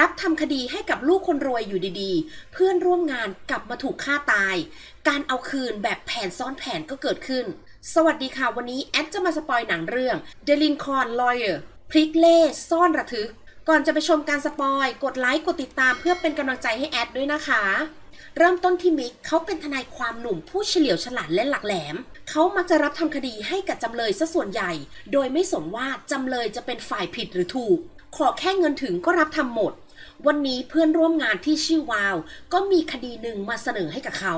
รับทำคดีให้กับลูกคนรวยอยู่ดีๆ เพื่อนร่วมงานกลับมาถูกฆ่าตาย การเอาคืนแบบแผนซ้อนแผนก็เกิดขึ้น สวัสดีค่ะ วันนี้แอดจะมาสปอยหนังเรื่อง The Lincoln Lawyer พลิกเล่ซ่อนระทึก ก่อนจะไปชมการสปอย กดไลค์กดติดตามเพื่อเป็นกำลังใจให้แอดด้วยนะคะเริ่มต้นที่มิกเขาเป็นทนายความหนุ่มผู้เฉลียวฉลาดและหลักแหลม เขามักจะรับทำคดีให้กับจำเลยซะส่วนใหญ่ โดยไม่สนว่าจำเลยจะเป็นฝ่ายผิดหรือถูก ขอแค่เงินถึงก็รับทำหมด วันนี้เพื่อนร่วมงานที่ชื่อวาว ก็มีคดีหนึ่งมาเสนอให้กับเขา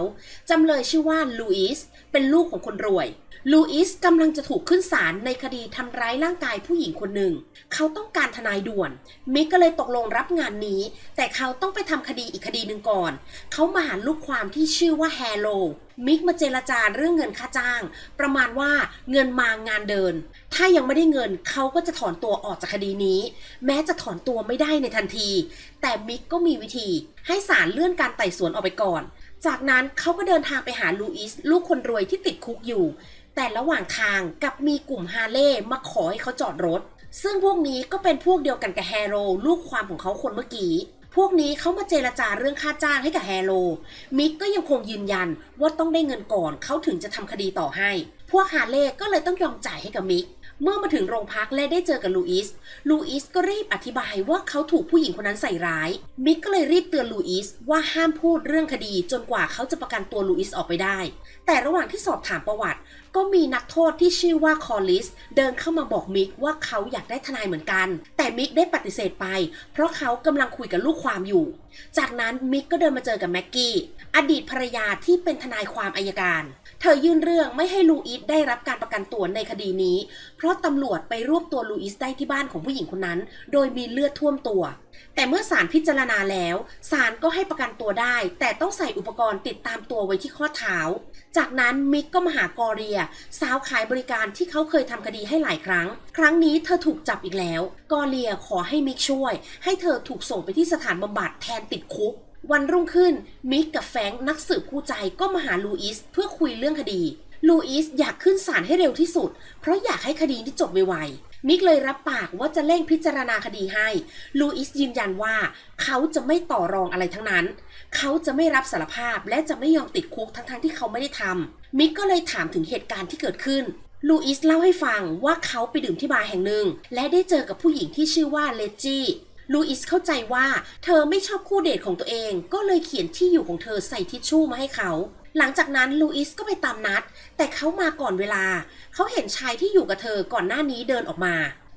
จำเลยชื่อว่าลูอิสเป็นลูกของคนรวย ลูอิสกำลังจะถูกขึ้นศาลในคดีทำร้ายร่างกายผู้หญิงคนหนึ่ง เขาต้องการทนายด่วน มิกก็เลยตกลงรับงานนี้ แต่เขาต้องไปทำคดีอีกคดีหนึ่งก่อน เขามาหาลูกความที่ชื่อว่าแฮโล มิกมาเจรจาเรื่องเงินค่าจ้าง ประมาณว่าเงินมางานเดิน ถ้ายังไม่ได้เงินเขาก็จะถอนตัวออกจากคดีนี้ แม้จะถอนตัวไม่ได้ในทันที แต่มิกก็มีวิธี ให้ศาลเลื่อนการไต่สวนออกไปก่อน จากนั้นเขาก็เดินทางไปหาลูอิสลูกคนรวยที่ติดคุกอยู่ แต่ระหว่างทางกลับมีกลุ่มฮาเล่มาขอให้เขาจอดรถ ซึ่งพวกนี้ก็เป็นพวกเดียวกันกับแฮโรลูกความของเขาคนเมื่อกี้ พวกนี้เขามาเจรจาเรื่องค่าจ้างให้กับแฮโลมิกก็ยังคงยืนยันว่าต้องได้เงินก่อนเขาถึงจะทำคดีต่อให้ พวกฮาเล่ก็เลยต้องยอมจ่ายให้กับมิกเมื่อมาถึงโรงพักและได้เจอกับลูอิส ลูอิสก็รีบอธิบายว่าเขาถูกผู้หญิงคนนั้นใส่ร้าย มิกก็เลยรีบเตือนลูอิสว่าห้ามพูดเรื่องคดีจนกว่าเขาจะประกันตัวลูอิสออกไปได้ แต่ระหว่างที่สอบถามประวัติ ก็มีนักโทษที่ชื่อว่าคอลิส เดินเข้ามาบอกมิกว่าเขาอยากได้ทนายเหมือนกัน แต่มิกได้ปฏิเสธไป เพราะเขากำลังคุยกับลูกความอยู่ จากนั้นมิกก็เดินมาเจอกับแม็กกี้ อดีตภรรยาที่เป็นทนายความอายการ เธอยื่นเรื่องไม่ให้ลูอิสได้รับการประกันตัวในคดีนี้ เพราะตำรวจไปรวบตัวลูอิสได้ที่บ้านของผู้หญิงคนนั้น โดยมีเลือดท่วมตัวแต่เมื่อศาลพิจารณาแล้วศาลก็ให้ประกันตัวได้ แต่ต้องใส่อุปกรณ์ติดตามตัวไว้ที่ข้อเท้า จากนั้นมิกก็มาหากอเรีย สาวขายบริการที่เขาเคยทำคดีให้หลายครั้ง ครั้งนี้เธอถูกจับอีกแล้ว กอเรียขอให้มิกช่วย ให้เธอถูกส่งไปที่สถานบำบัดแทนติดคุก วันรุ่งขึ้นมิกกับแฟงนักสืบคู่ใจก็มาหาลูอิสเพื่อคุยเรื่องคดีลูอิสอยากขึ้นศาลให้เร็วที่สุด เพราะอยากให้คดีนี้จบไวๆ มิกเลยรับปากว่าจะเร่งพิจารณาคดีให้ ลูอิสยืนยันว่าเขาจะไม่ต่อรองอะไรทั้งนั้น เขาจะไม่รับสารภาพและจะไม่ยอมติดคุกทั้งๆที่เขาไม่ได้ทำมิกก็เลยถามถึงเหตุการณ์ที่เกิดขึ้นลูอิสเล่าให้ฟังว่าเขาไปดื่มที่บาร์แห่งหนึ่ง และได้เจอกับผู้หญิงที่ชื่อว่าเลจี้ลูอิสเข้าใจว่าเธอไม่ชอบคู่เดทของตัวเอง ก็เลยเขียนที่อยู่ของเธอใส่ทิชชู่มาให้เขา หลังจากนั้นลูอิสก็ไปตามนัด แต่เขามาก่อนเวลา เขาเห็นชายที่อยู่กับเธอก่อนหน้านี้เดินออกมา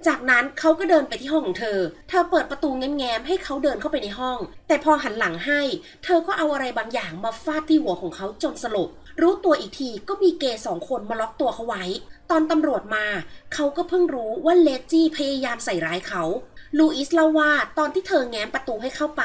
จากนั้นเขาก็เดินไปที่ห้องของเธอ เธอเปิดประตูแง้มๆให้เขาเดินเข้าไปในห้อง แต่พอหันหลังให้ เธอก็เอาอะไรบางอย่างมาฟาดที่หัวของเขาจนสลบ รู้ตัวอีกทีก็มีเกย์สองคนมาล็อกตัวเขาไว้ ตอนตำรวจมา เขาก็เพิ่งรู้ว่าเลจี้พยายามใส่ร้ายเขา ลูอิสเล่าว่าตอนที่เธอแง้มประตูให้เข้าไป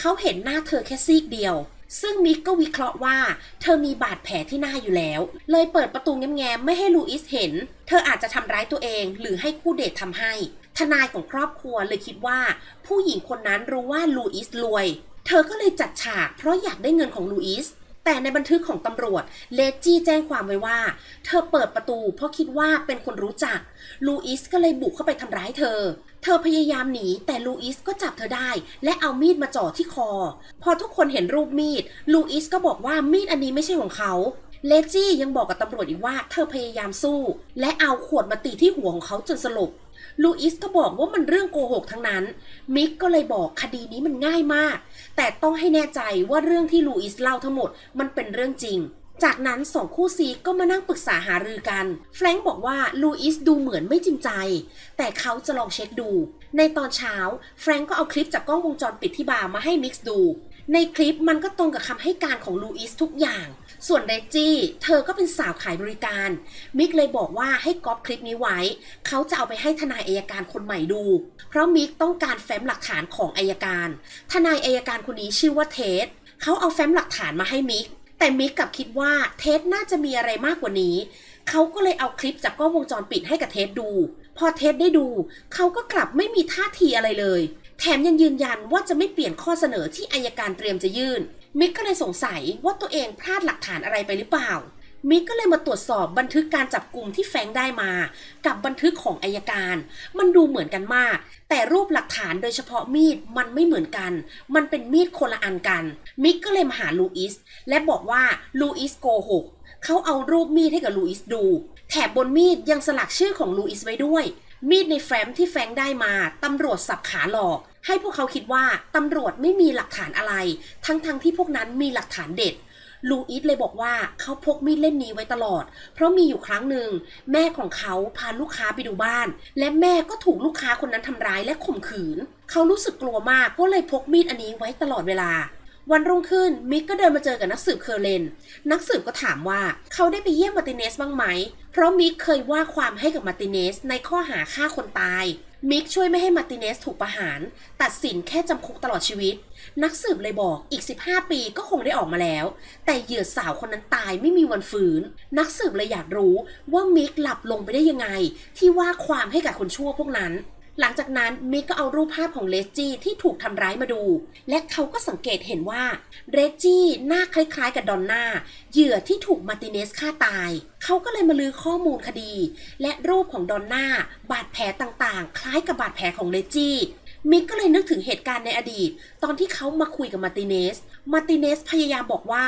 เขาเห็นหน้าเธอแค่ซีกเดียว ซึ่งมิกก็วิเคราะห์ว่า เธอมีบาดแผลที่หน้าอยู่แล้ว เลยเปิดประตูแง้มๆไม่ให้ลูอิสเห็น เธออาจจะทำร้ายตัวเองหรือให้คู่เดททำให้ ทนายของครอบครัวเลยคิดว่า ผู้หญิงคนนั้นรู้ว่าลูอิสรวย เธอก็เลยจัดฉากเพราะอยากได้เงินของลูอิส แต่ในบันทึกของตำรวจ เลจี้แจ้งความไว้ว่า เธอเปิดประตูเพราะคิดว่าเป็นคนรู้จัก ลูอิสก็เลยบุกเข้าไปทำร้ายเธอ เธอพยายามหนีแต่ลูอิสก็จับเธอได้ และเอามีดมาจ่อที่คอ พอทุกคนเห็นรูปมีด ลูอิสก็บอกว่ามีดอันนี้ไม่ใช่ของเขาเลจี้ยังบอกกับตำรวจอีกว่าเธอพยายามสู้ และเอาขวดมาตีที่หัวของเขาจนสลบ ลูอิสก็บอกว่ามันเรื่องโกหกทั้งนั้น มิกก็เลยบอกคดีนี้มันง่ายมาก แต่ต้องให้แน่ใจว่าเรื่องที่ลูอิสเล่าทั้งหมดมันเป็นเรื่องจริงจากนั้นสองคู่ซีก็มานั่งปรึกษาหารือกัน แฟรงค์บอกว่าลูอิสดูเหมือนไม่จริงใจ แต่เขาจะลองเช็คดู ในตอนเช้า แฟรงค์ก็เอาคลิปจากกล้องวงจรปิดที่บาร์มาให้มิกซ์ดู ในคลิปมันก็ตรงกับคำให้การของลูอิสทุกอย่าง ส่วนเรจจี้เธอก็เป็นสาวขายบริการ มิกเลยบอกว่าให้ก๊อปคลิปนี้ไว้ เขาจะเอาไปให้ทนายอายการคนใหม่ดู เพราะมิกต้องการแฟ้มหลักฐานของอายการ ทนายอายการคนนี้ชื่อว่าเทสเขาเอาแฟ้มหลักฐานมาให้มิก แต่มิกกลับคิดว่าเทสน่าจะมีอะไรมากกว่านี้ เขาก็เลยเอาคลิปจากกล้องวงจรปิดให้กับเทสดู พอเทสได้ดู เขาก็กลับไม่มีท่าทีอะไรเลย แถมยังยืนยันว่าจะไม่เปลี่ยนข้อเสนอที่อายการเตรียมจะยื่น มิกก็เลยสงสัยว่าตัวเองพลาดหลักฐานอะไรไปหรือเปล่า มิกก็เลยมาตรวจสอบบันทึกการจับกลุ่มที่แฟงได้มา กับบันทึกของอายการ มันดูเหมือนกันมาก แต่รูปหลักฐานโดยเฉพาะมีดมันไม่เหมือนกัน มันเป็นมีดคนละอันกัน มิกก็เลยมาหาลูอิสและบอกว่าลูอิสโกหกเขาเอารูปมีดให้กับลูอิสดู แถบบนมีดยังสลักชื่อของลูอิสไว้ด้วย มีดในแฟ้มที่แฟงได้มาตำรวจสับขาหลอก ให้พวกเขาคิดว่าตำรวจไม่มีหลักฐานอะไร ทั้งๆทที่พวกนั้นมีหลักฐานเด็ดลูอิสเลยบอกว่าเขาพกมีดเล่มนี้ไว้ตลอด เพราะมีอยู่ครั้งหนึ่ง แม่ของเขาพาลูกค้าไปดูบ้าน และแม่ก็ถูกลูกค้าคนนั้นทำร้ายและข่มขืน เขารู้สึกกลัวมากก็เลยพกมีดอันนี้ไว้ตลอดเวลา วันรุ่งขึ้นมิกก็เดินมาเจอกับนักสืบเคอร์เลน นักสืบก็ถามว่าเขาได้ไปเยี่ยมมาร์ติเนสบ้างไหม เพราะมิกเคยว่าความให้กับมาร์ติเนสในข้อหาฆ่าคนตาย มิกช่วยไม่ให้มาร์ติเนสถูกประหาร ตัดสินแค่จำคุกตลอดชีวิต นักสืบเลยบอกอีก 15 ปีก็คงได้ออกมาแล้ว แต่เหยื่อสาวคนนั้นตายไม่มีวันฟื้น นักสืบเลยอยากรู้ว่ามิกหลับลงไปได้ยังไง ที่ว่าความให้กับคนชั่วพวกนั้น หลังจากนั้นมิกก็เอารูปภาพของเลสจี้ที่ถูกทำร้ายมาดู และเขาก็สังเกตเห็นว่าเรสจี้หน้าคล้ายๆกับดอนน่าเหยื่อที่ถูกมาติเนสฆ่าตาย เขาก็เลยมาลือข้อมูลคดี และรูปของดอนน่าบาดแผลต่างๆ คล้ายกับบาดแผลของเลสจี้มิกก็เลยนึกถึงเหตุการณ์ในอดีต ตอนที่เขามาคุยกับมาติเนส มาติเนสพยายามบอกว่า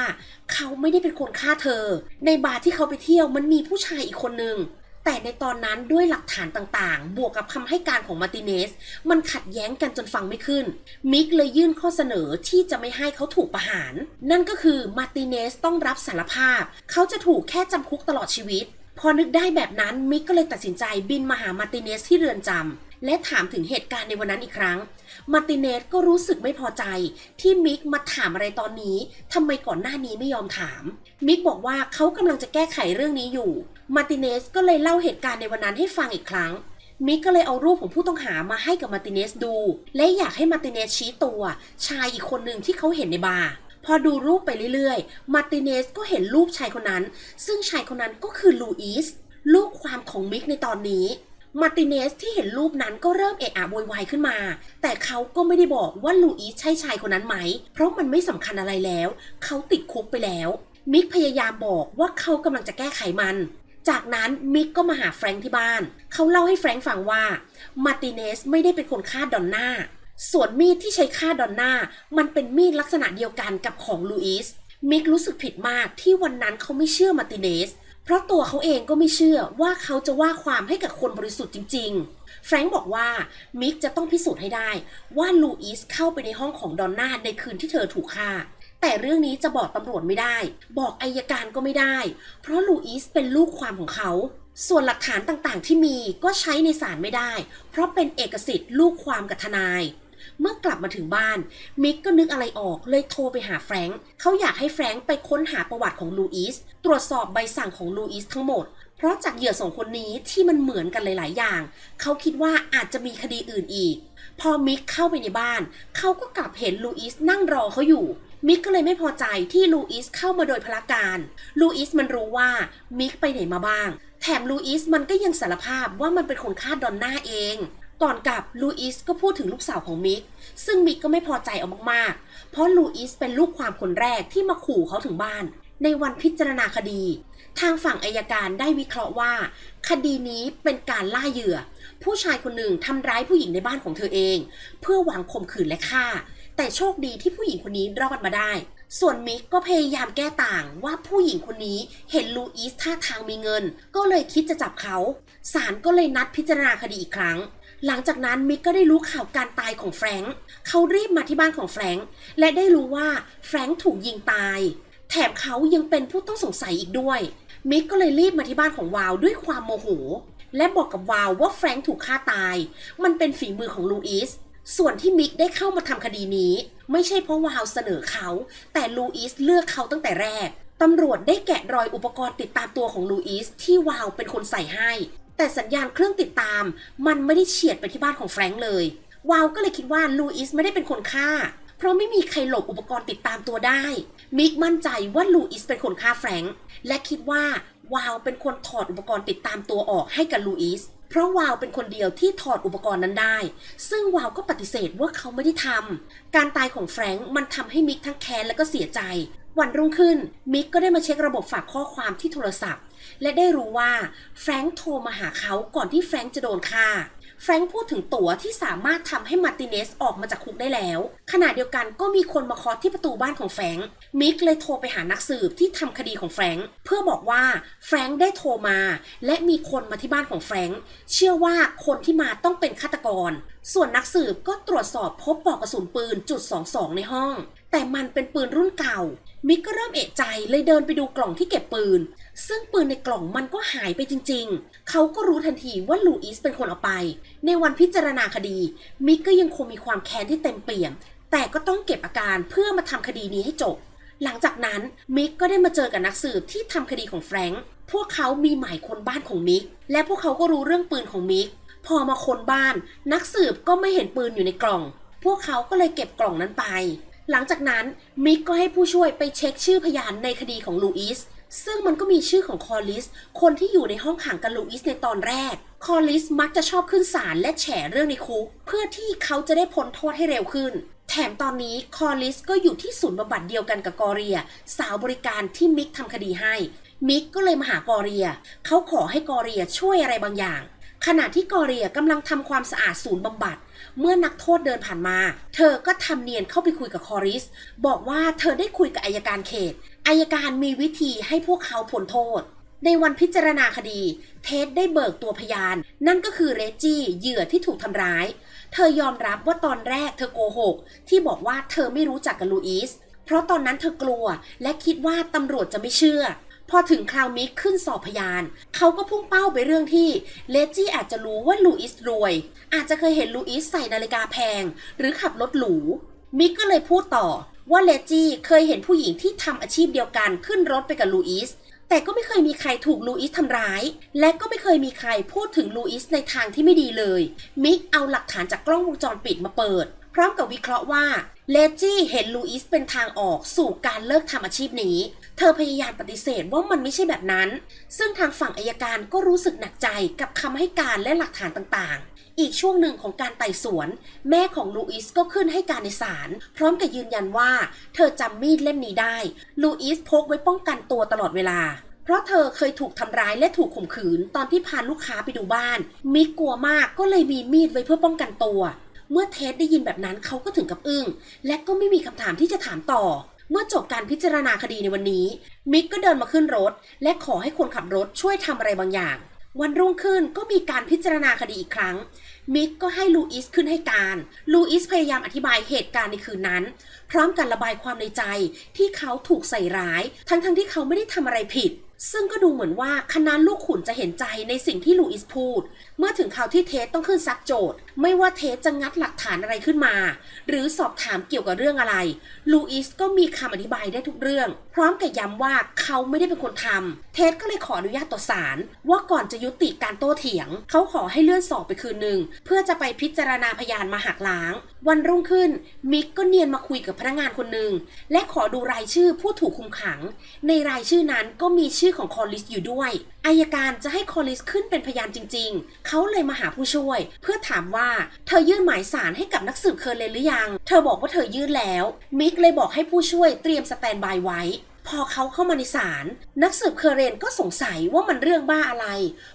เขาไม่ได้เป็นคนฆ่าเธอ ในบาร์ที่เขาไปเที่ยวมันมีผู้ชายอีกคนนึง แต่ในตอนนั้นด้วยหลักฐานต่างๆ บวกกับคำให้การของมาติเนส มันขัดแย้งกันจนฟังไม่ขึ้น มิกเลยยื่นข้อเสนอที่จะไม่ให้เขาถูกประหาร นั่นก็คือมาติเนสต้องรับสารภาพ เขาจะถูกแค่จำคุกตลอดชีวิต พอนึกได้แบบนั้นมิกก็เลยตัดสินใจบินมาหามาติเนสที่เรือนจำ และถามถึงเหตุการณ์ในวันนั้นอีกครั้ง มาร์ติเนสก็รู้สึกไม่พอใจที่มิกมาถามอะไรตอนนี้ทำไมก่อนหน้านี้ไม่ยอมถาม มิกบอกว่าเขากำลังจะแก้ไขเรื่องนี้อยู่ มาร์ติเนสก็เลยเล่าเหตุการณ์ในวันนั้นให้ฟังอีกครั้งมิกก็เลยเอารูปของผู้ต้องหามาให้กับมาร์ติเนสดู และอยากให้มาร์ติเนสชี้ตัว ชายอีกคนหนึ่งที่เขาเห็นในบาร์พอดูรูปไปเรื่อยๆ มาร์ติเนสก็เห็นรูปชายคนนั้น ซึ่งชายคนนั้นก็คือลูอิส ลูกความของมิกในตอนนี้ มาร์ติเนสที่เห็นรูปนั้นก็เริ่มเอะอะโวยวายขึ้นมา แต่เขาก็ไม่ได้บอกว่าลูอิสใช่ชายคนนั้นไหม เพราะมันไม่สำคัญอะไรแล้ว เขาติดคุกไปแล้ว มิกพยายามบอกว่าเขากำลังจะแก้ไขมัน จากนั้นมิกก็มาหาแฟรงค์ที่บ้าน เขาเล่าให้แฟรงค์ฟังว่ามาร์ติเนสไม่ได้เป็นคนฆ่าดอนน่า ส่วนมีดที่ใช้ฆ่าดอนน่า มันเป็นมีดลักษณะเดียวกันกับของลูอิสมิกรู้สึกผิดมากที่วันนั้นเขาไม่เชื่อมาร์ติเนส เพราะตัวเขาเองก็ไม่เชื่อว่าเขาจะว่าความให้กับคนบริสุทธิ์จริง ๆ แฟรงค์บอกว่ามิกจะต้องพิสูจน์ให้ได้ว่าลูอิสเข้าไปในห้องของดอนน่าในคืนที่เธอถูกฆ่า แต่เรื่องนี้จะบอกตำรวจไม่ได้ บอกอายการก็ไม่ได้ เพราะลูอิสเป็นลูกความของเขาส่วนหลักฐานต่างๆ ที่มีก็ใช้ในศาลไม่ได้ เพราะเป็นเอกสิทธิ์ลูกความกับทนาย เมื่อกลับมาถึงบ้าน มิกก็นึกอะไรออกเลยโทรไปหาแฟรงค์เขาอยากให้แฟรงค์ไปค้นหาประวัติของลูอิสตรวจสอบใบสั่งของลูอิสทั้งหมด เพราะจากเหยื่อสองคนนี้ที่มันเหมือนกันหลาย ๆ อย่าง เขาคิดว่าอาจจะมีคดีอื่นอีก พอมิกเข้าไปในบ้าน เขาก็กลับเห็นลูอิสนั่งรอเขาอยู่มิกก็เลยไม่พอใจที่ลูอิสเข้ามาโดยพลการ ลูอิสมันรู้ว่ามิกไปไหนมาบ้าง แถมลูอิสมันก็ยังสารภาพว่ามันเป็นคนฆ่าดอนน่าเอง ก่อนกลับลูอิสก็พูดถึงลูกสาวของมิก ซึ่งมิกก็ไม่พอใจเอามากๆ เพราะลูอิสเป็นลูกความคนแรกที่มาขู่เขาถึงบ้าน ในวันพิจารณาคดี ทางฝั่งอายการได้วิเคราะห์ว่า คดีนี้เป็นการล่าเหยื่อ ผู้ชายคนหนึ่งทำร้ายผู้หญิงในบ้านของเธอเอง เพื่อหวังข่มขืนและฆ่า แต่โชคดีที่ผู้หญิงคนนี้รอดมาได้ส่วนมิกก็พยายามแก้ต่างว่าผู้หญิงคนนี้เห็นลูอิสท่าทางมีเงิน ก็เลยคิดจะจับเขา ศาลก็เลยนัดพิจารณาคดีอีกครั้ง หลังจากนั้นมิกก็ได้รู้ข่าวการตายของแฟรงค์เขารีบมาที่บ้านของแฟรงค์และได้รู้ว่าแฟรงค์ถูกยิงตาย แถมเขายังเป็นผู้ต้องสงสัยอีกด้วย มิกก็เลยรีบมาที่บ้านของวาวด้วยความโมโห และบอกกับวาวว่าแฟรงค์ถูกฆ่าตาย มันเป็นฝีมือของลูอิสส่วนที่มิกได้เข้ามาทำคดีนี้ ไม่ใช่เพราะวาวเสนอเขา แต่ลูอิสเลือกเขาตั้งแต่แรกตำรวจได้แกะรอยอุปกรณ์ติดตามตัวของลูอิสที่วาวเป็นคนใส่ให้ แต่สัญญาณเครื่องติดตาม มันไม่ได้เฉียดไปที่บ้านของแฟรงค์เลย วาวก็เลยคิดว่าลูอิสไม่ได้เป็นคนฆ่า เพราะไม่มีใครหลบอุปกรณ์ติดตามตัวได้ มิกมั่นใจว่าลูอิสเป็นคนฆ่าแฟรงค์และคิดว่าวาวเป็นคนถอดอุปกรณ์ติดตามตัวออกให้กับลูอิสเพราะวาวเป็นคนเดียวที่ถอดอุปกรณ์นั้นได้ ซึ่งวาวก็ปฏิเสธว่าเขาไม่ได้ทำการตายของแฟรงค์มันทำให้มิกทั้งแค้นและก็เสียใจ วันรุ่งขึ้นมิกก็ได้มาเช็คระบบฝากข้อความที่โทรศัพท์ และได้รู้ว่าแฟรงค์โทรมาหาเขาก่อนที่แฟรงค์จะโดนฆ่าแฟรงค์พูดถึงตั๋วที่สามารถทำให้มาร์ติเนสออกมาจากคุกได้แล้ว ขณะเดียวกันก็มีคนมาเคาะที่ประตูบ้านของแฟรงค์ มิกเลยโทรไปหานักสืบที่ทำคดีของแฟรงค์เพื่อบอกว่าแฟรงค์ได้โทรมา และมีคนมาที่บ้านของแฟรงค์ เชื่อว่าคนที่มาต้องเป็นฆาตกร ส่วนนักสืบก็ตรวจสอบพบปลอกกระสุนปืนจุด22ในห้อง แต่มันเป็นปืนรุ่นเก่า มิกก็เริ่มเอะใจเลยเดินไปดูกล่องที่เก็บปืน ซึ่งปืนในกล่องมันก็หายไปจริง ๆ เขาก็รู้ทันทีว่าลูอิสเป็นคนเอาไป ในวันพิจารณาคดี มิกก็ยังคงมีความแค้นที่เต็มเปี่ยม แต่ก็ต้องเก็บอาการเพื่อมาทำคดีนี้ให้จบ หลังจากนั้นมิกก็ได้มาเจอกับนักสืบที่ทำคดีของแฟรงค์ พวกเขามีหมายค้นบ้านของมิก และพวกเขาก็รู้เรื่องปืนของมิก พอมาค้นบ้าน นักสืบก็ไม่เห็นปืนอยู่ในกล่องพวกเขาก็เลยเก็บกล่องนั้นไป หลังจากนั้นมิกก็ให้ผู้ช่วยไปเช็คชื่อพยานในคดีของลูอิสซึ่งมันก็มีชื่อของคอลิส คนที่อยู่ในห้องขังกับลูอิสในตอนแรก คอลิสมักจะชอบขึ้นศาลและแฉเรื่องในคุก เพื่อที่เขาจะได้พ้นโทษให้เร็วขึ้น แถมตอนนี้คอลิสก็อยู่ที่ศูนย์บำบัดเดียวกันกับกอเรีย สาวบริการที่มิกทำคดีให้ มิกก็เลยมาหากอเรีย เขาขอให้กอเรียช่วยอะไรบางอย่าง ขณะที่กอเรียกำลังทำความสะอาดศูนย์บำบัด เมื่อนักโทษเดินผ่านมา เธอก็ทำเนียนเข้าไปคุยกับคอริส บอกว่าเธอได้คุยกับอายการเขตอายการมีวิธีให้พวกเขาพ้นโทษ ในวันพิจารณาคดี เท็ดได้เบิกตัวพยาน นั่นก็คือเรจจี้เหยื่อที่ถูกทำร้าย เธอยอมรับว่าตอนแรกเธอโกหก ที่บอกว่าเธอไม่รู้จักกับลูอิสเพราะตอนนั้นเธอกลัวและคิดว่าตำรวจจะไม่เชื่อ พอถึงคราวมิกขึ้นสอบพยาน เขาก็พุ่งเป้าไปเรื่องที่เลจี้อาจจะรู้ว่าลูอิสรวย อาจจะเคยเห็นลูอิสใส่นาฬิกาแพง หรือขับรถหรู มิกก็เลยพูดต่อว่าเลจี้เคยเห็นผู้หญิงที่ทำอาชีพเดียวกันขึ้นรถไปกับลูอิสแต่ก็ไม่เคยมีใครถูกลูอิสทำร้าย และก็ไม่เคยมีใครพูดถึงลูอิสในทางที่ไม่ดีเลย มิกเอาหลักฐานจากกล้องวงจรปิดมาเปิด พร้อมกับวิเคราะห์ว่าเลจี้เห็นลูอิสเป็นทางออกสู่การเลิกทำอาชีพนี้ เธอพยายามปฏิเสธว่ามันไม่ใช่แบบนั้น ซึ่งทางฝั่งอายการก็รู้สึกหนักใจกับคำให้การและหลักฐานต่างๆ อีกช่วงหนึ่งของการไต่สวน แม่ของลูอิสก็ขึ้นให้การในศาลพร้อมกับยืนยันว่า เธอจำมีดเล่มนี้ได้ ลูอิสพกไว้ป้องกันตัวตลอดเวลาเพราะเธอเคยถูกทำร้ายและถูกข่มขืนตอนที่พาลูกค้าไปดูบ้าน มิกกลัวมากก็เลยมีมีดไว้เพื่อป้องกันตัว เมื่อเท็ดได้ยินแบบนั้นเขาก็ถึงกับอึ้งและก็ไม่มีคำถามที่จะถามต่อ เมื่อจบการพิจารณาคดีในวันนี้ มิกก็เดินมาขึ้นรถ และขอให้คนขับรถช่วยทำอะไรบางอย่าง วันรุ่งขึ้นก็มีการพิจารณาคดีอีกครั้ง มิกก็ให้ลูอิสขึ้นให้การ ลูอิสพยายามอธิบายเหตุการณ์ในคืนนั้น พร้อมกันระบายความในใจที่เขาถูกใส่ร้าย ทั้งๆทที่เขาไม่ได้ทำอะไรผิด ซึ่งก็ดูเหมือนว่าคณะลูกขุนจะเห็นใจในสิ่งที่ลูอิสพูด เมื่อถึงคราวที่เทสต้องขึ้นซักโจทย์ ไม่ว่าเทสจะงัดหลักฐานอะไรขึ้นมา หรือสอบถามเกี่ยวกับเรื่องอะไรลูอิสก็มีคำอธิบายได้ทุกเรื่อง พร้อมกับย้ำว่าเขาไม่ได้เป็นคนทำ เทสก็เลยขออนุญาตต่อศาลว่าก่อนจะยุติการโต้เถียง เขาขอให้เลื่อนสอบไปคืนหนึ่งเพื่อจะไปพิจารณาพยานมาหักล้าง วันรุ่งขึ้นมิกก็เนียนมาคุยกับพนักงานคนหนึ่งและขอดูรายชื่อผู้ถูกคุมขัง ในรายชื่อนั้นก็มีชื่อของคอลิสอยู่ด้วยอายการจะให้คอลิสขึ้นเป็นพยานจริง ๆ เขาเลยมาหาผู้ช่วย เพื่อถามว่าเธอยื่นหมายสารให้กับนักสืบเคอร์เลนหรือยัง เธอบอกว่าเธอยื่นแล้ว มิกเลยบอกให้ผู้ช่วยเตรียมสแตนบายไว้ พอเขาเข้ามาในศาลนักสืบเคอร์เรนก็สงสัยว่ามันเรื่องบ้าอะไร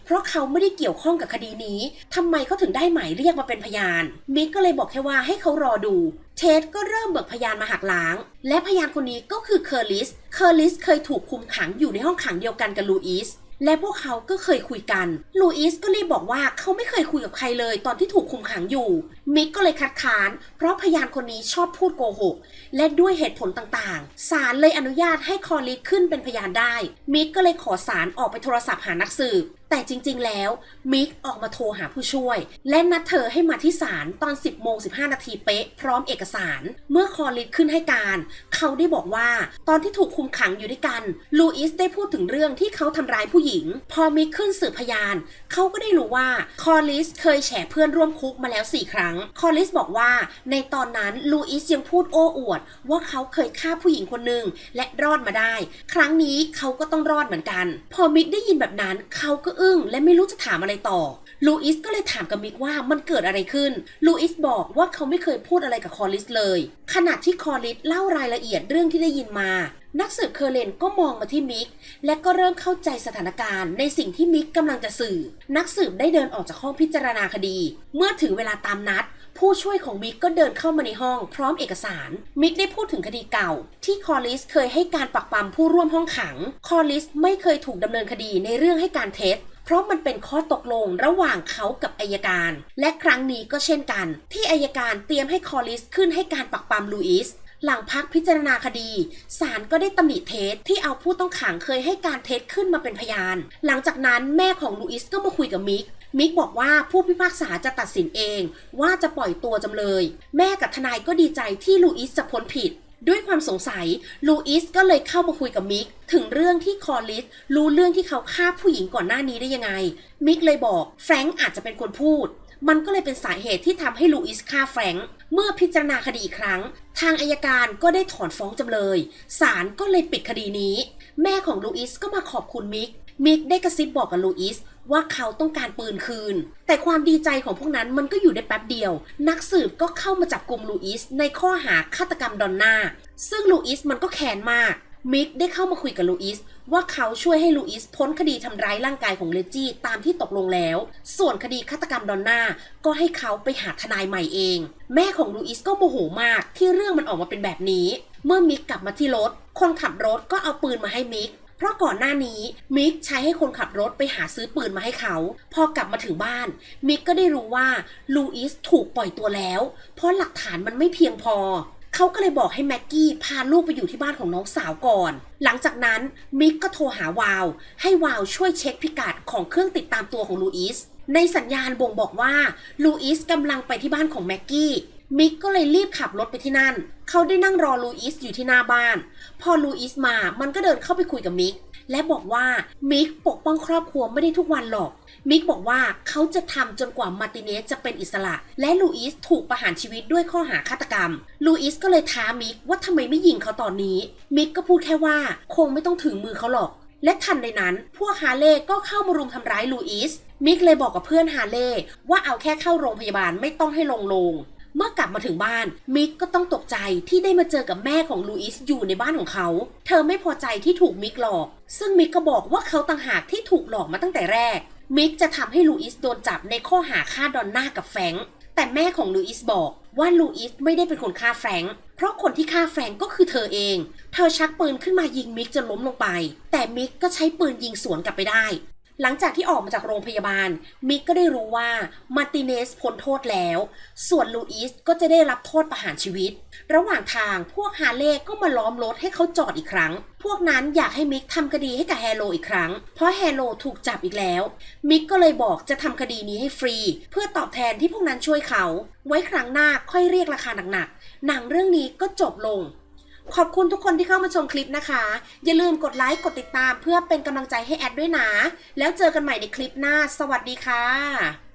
เพราะเขาไม่ได้เกี่ยวข้องกับคดีนี้ทำไมเขาถึงได้หมายเรียกมาเป็นพยาน มิกก็เลยบอกแค่ว่าให้เขารอดูเทดก็เริ่มเบิกพยานมาหักล้าง และพยานคนนี้ก็คือเคอร์ลิส เคอร์ลิสเคยถูกคุมขังอยู่ในห้องขังเดียวกันกับลูอิส และพวกเขาก็เคยคุยกัน ลูอิสก็รีบบอกว่าเขาไม่เคยคุยกับใครเลยตอนที่ถูกคุมขังอยู่ มิกก็เลยคัดค้าน เพราะพยานคนนี้ชอบพูดโกหก และด้วยเหตุผลต่างๆ ศาลเลยอนุญาตให้คอลิขึ้นเป็นพยานได้ มิกก็เลยขอศาลออกไปโทรศัพท์หานักสืบ แต่จริงๆ แล้วมิกออกมาโทรหาผู้ช่วย และนัดเธอให้มาที่ศาลตอน 10โมง15 นาทีเป๊ะ พร้อมเอกสาร เมื่อคอลิสขึ้นให้การ เขาได้บอกว่าตอนที่ถูกคุมขังอยู่ด้วยกันลูอิสได้พูดถึงเรื่องที่เขาทำร้ายผู้หญิง พอมิกขึ้นสืบพยาน เขาก็ได้รู้ว่าคอลิสเคยแฉเพื่อนร่วมคุกมาแล้ว 4 ครั้ง คอลิสบอกว่าในตอนนั้นลูอิสยังพูดโอ้อวด ว่าเขาเคยฆ่าผู้หญิงคนหนึ่งและรอดมาได้ ครั้งนี้เขาก็ต้องรอดเหมือนกัน พอมิกได้ยินแบบนั้นเขาก็อึ้งและไม่รู้จะถามอะไรต่อลูอิสก็เลยถามกับมิกว่ามันเกิดอะไรขึ้น ลูอิสบอกว่าเขาไม่เคยพูดอะไรกับคอริสเลย ขณะที่คอริสเล่ารายละเอียดเรื่องที่ได้ยินมา นักสืบเคอร์เลนก็มองมาที่มิก และก็เริ่มเข้าใจสถานการณ์ในสิ่งที่มิกกำลังจะสื่อ นักสืบได้เดินออกจากห้องพิจารณาคดี เมื่อถึงเวลาตามนัด ผู้ช่วยของมิกก็เดินเข้ามาในห้อง พร้อมเอกสาร มิกได้พูดถึงคดีเก่า ที่คอริสเคยให้การปักปั๊มผู้ร่วมห้องขัง คอริสไม่เคยถูกดำเนินคดีในเรื่องให้การเท็จเพราะมันเป็นข้อตกลงระหว่างเขากับอายการ และครั้งนี้ก็เช่นกัน ที่อายการเตรียมให้คอริสขึ้นให้การปักปามลูอิส หลังพักพิจารณาคดี ศาลก็ได้ตำหนิเท็จที่เอาผู้ต้องขังเคยให้การเท็จขึ้นมาเป็นพยาน หลังจากนั้นแม่ของลูอิสก็มาคุยกับมิกมิกบอกว่าผู้พิพากษาจะตัดสินเองว่าจะปล่อยตัวจำเลย แม่กับทนายก็ดีใจที่ลูอิสจะพ้นผิด ด้วยความสงสัยลูอิสก็เลยเข้ามาคุยกับมิกถึงเรื่องที่คอลิสรู้เรื่องที่เขาฆ่าผู้หญิงก่อนหน้านี้ได้ยังไง มิกเลยบอกแฟรงก์อาจจะเป็นคนพูด มันก็เลยเป็นสาเหตุที่ทำให้ลูอิสฆ่าแฟรงก์ เมื่อพิจารณาคดีอีกครั้ง ทางอายการก็ได้ถอนฟ้องจำเลยศาลก็เลยปิดคดีนี้ แม่ของลูอิสก็มาขอบคุณมิก มิกได้กระซิบบอกกับลูอิสว่าเขาต้องการปืนคืน แต่ความดีใจของพวกนั้นมันก็อยู่ได้แป๊บเดียว นักสืบก็เข้ามาจับกลุ่มลูอิสในข้อหาฆาตกรรมดอนนาซึ่งลูอิสมันก็แค้นมาก มิกได้เข้ามาคุยกับลูอิสว่าเขาช่วยให้ลูอิสพ้นคดีทำร้ายร่างกายของเลจี้ตามที่ตกลงแล้ว ส่วนคดีฆาตกรรมดอนน่าก็ให้เขาไปหาทนายใหม่เอง แม่ของลูอิสก็โมโหมากที่เรื่องมันออกมาเป็นแบบนี้ เมื่อมิกกลับมาที่รถ คนขับรถก็เอาปืนมาให้มิกเพราะก่อนหน้านี้มิกใช้ให้คนขับรถไปหาซื้อปืนมาให้เขา พอกลับมาถึงบ้าน มิกก็ได้รู้ว่าลูอิสถูกปล่อยตัวแล้ว เพราะหลักฐานมันไม่เพียงพอ เขาก็เลยบอกให้แม็กกี้พาลูกไปอยู่ที่บ้านของน้องสาวก่อน หลังจากนั้นมิกก็โทรหาวาว ให้วาวช่วยเช็คพิกัดของเครื่องติดตามตัวของลูอิส ในสัญญาณบ่งบอกว่าลูอิสกำลังไปที่บ้านของแม็กกี้ มิกก็เลยรีบขับรถไปที่นั่น เขาได้นั่งรอลูอิสอยู่ที่หน้าบ้าน พอลูอิสมา มันก็เดินเข้าไปคุยกับมิก และบอกว่ามิกปกป้องครอบครัวไม่ได้ทุกวันหรอก มิกบอกว่าเขาจะทำจนกว่ามาร์ติเนสจะเป็นอิสระ และลูอิสถูกประหารชีวิตด้วยข้อหาฆาตกรรม ลูอิสก็เลยท้ามิกว่าทำไมไม่ยิงเขาตอนนี้ มิกก็พูดแค่ว่าคงไม่ต้องถึงมือเขาหรอก และทันในนั้น พวกฮาเล่ก็เข้ามารุมทำร้ายลูอิส มิกเลยบอกกับเพื่อนฮาเล่ว่าเอาแค่เข้าโรงพยาบาลไม่ต้องให้ลงโลง เมื่อกลับมาถึงบ้าน มิกก็ต้องตกใจที่ได้มาเจอกับแม่ของลูอิสอยู่ในบ้านของเขา เธอไม่พอใจที่ถูกมิกหลอก ซึ่งมิกก็บอกว่าเขาต่างหากที่ถูกหลอกมาตั้งแต่แรก มิกจะทำให้ลูอิสโดนจับในข้อหาฆ่าดอนน่ากับแฟงแต่แม่ของลูอิสบอกว่าลูอิสไม่ได้เป็นคนฆ่าแฟงเพราะคนที่ฆ่าแฟงก็คือเธอเอง เธอชักปืนขึ้นมายิงมิกจนล้มลงไป แต่มิกก็ใช้ปืนยิงสวนกลับไปได้ หลังจากที่ออกมาจากโรงพยาบาล มิกก็ได้รู้ว่ามาร์ติเนสพ้นโทษแล้ว ส่วนลูอิสก็จะได้รับโทษประหารชีวิต ระหว่างทางพวกฮาเล่ก็มาล้อมรถให้เขาจอดอีกครั้ง พวกนั้นอยากให้มิกทำคดีให้กับแฮโลอีกครั้ง เพราะแฮโลถูกจับอีกแล้ว มิกก็เลยบอกจะทำคดีนี้ให้ฟรี เพื่อตอบแทนที่พวกนั้นช่วยเขา ไว้ครั้งหน้าค่อยเรียกราคาหนักๆหนังเรื่องนี้ก็จบลง ขอบคุณทุกคนที่เข้ามาชมคลิปนะคะ อย่าลืมกดไลค์กดติดตามเพื่อเป็นกำลังใจให้แอดด้วยนะ แล้วเจอกันใหม่ในคลิปหน้า สวัสดีค่ะ